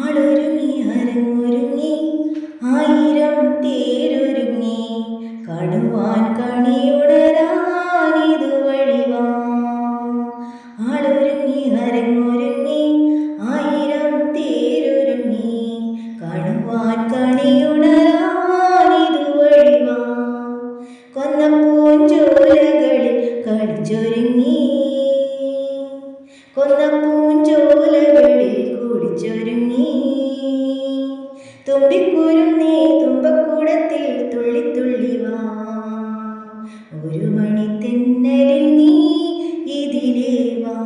ആളൊരുങ്ങി അരങ്ങൊരുങ്ങി ആയിരം തേരൊരുങ്ങി. കടുവാൻ കണിയുണരാനിതു വഴിവാ ആളൊരുങ്ങി അരങ്ങൊരുങ്ങി ആയിരം തേരൊരുങ്ങി. കടുവാൻ കണിയുണരാനിതു വഴിവാ കൊന്ന പൂഞ്ചോലകളിൽ കളിച്ചൊരുങ്ങി കൊന്ന തുമ്പിക്കുരുന്നേ തുമ്പക്കൂടത്തിൽ തുള്ളി തുള്ളി വാ. ഒരു മണി തെന്നലിൽ നീ ഇതിലേ വാ.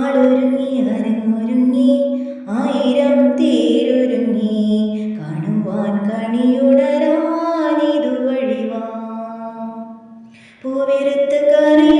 അരങ്ങൊരുങ്ങി ആയിരം തേരൊരുങ്ങി കാണുവാൻ കണിയുണരാനിതു വഴിവാ പൂവിരുത്ത് കറിയും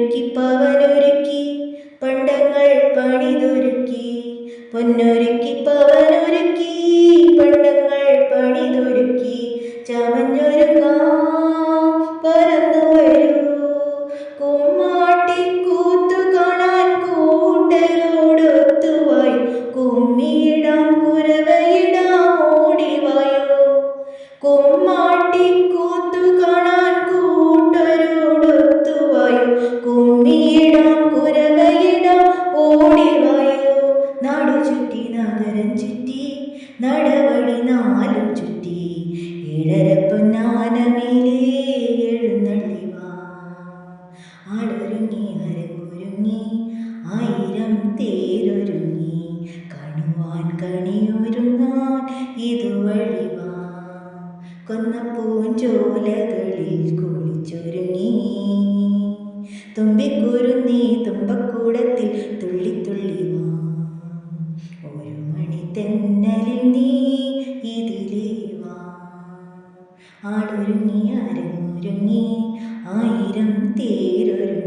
പൊന്നൊരുക്കി പവനൊരുക്കി പണ്ടങ്ങൾ പണിതൊരുക്കി പൊന്നൊരുക്കി പവനൊരുക്കി പണ്ടങ്ങൾ പണിതൊരുക്കി ചമഞ്ഞൊരുങ്ങാം പറന്നു വരൂ. കുമ്മാട്ടിക്കൂത്തു കാണാൻ കൂട്ടരോടൊത്തുവായോ കുമ്മിയിടാം കുരവയിടാം ഓടിവായോ കുമ്മാട്ടിക്കൂത്തു കാണാൻ കുരവയിടാം ഓടിവായോ നാടു ചുറ്റി നഗരം ചുറ്റി നടവഴി നാലും ചുറ്റി. ഏഴര പൊന്നാനമേലേ എഴുന്നള്ളിവാ ആളൊരുങ്ങി അരങ്ങൊരുങ്ങി ആയിരം തേരൊരുങ്ങി. കണുവാൻ കണിയൊരുങ്ങാൻ ഇതുവഴിവാ കൊന്ന പൂഞ്ചോലകളിൽ കുളിച്ചൊരുങ്ങി തുമ്പക്കൂടത്തിൽ തുള്ളി തുള്ളി ഒരു മണി തെന്നലിൽ നീ ഇതിലേ വാ. ആളൊരുങ്ങി അരങ്ങൊരുങ്ങി ആയിരം കണിയുണര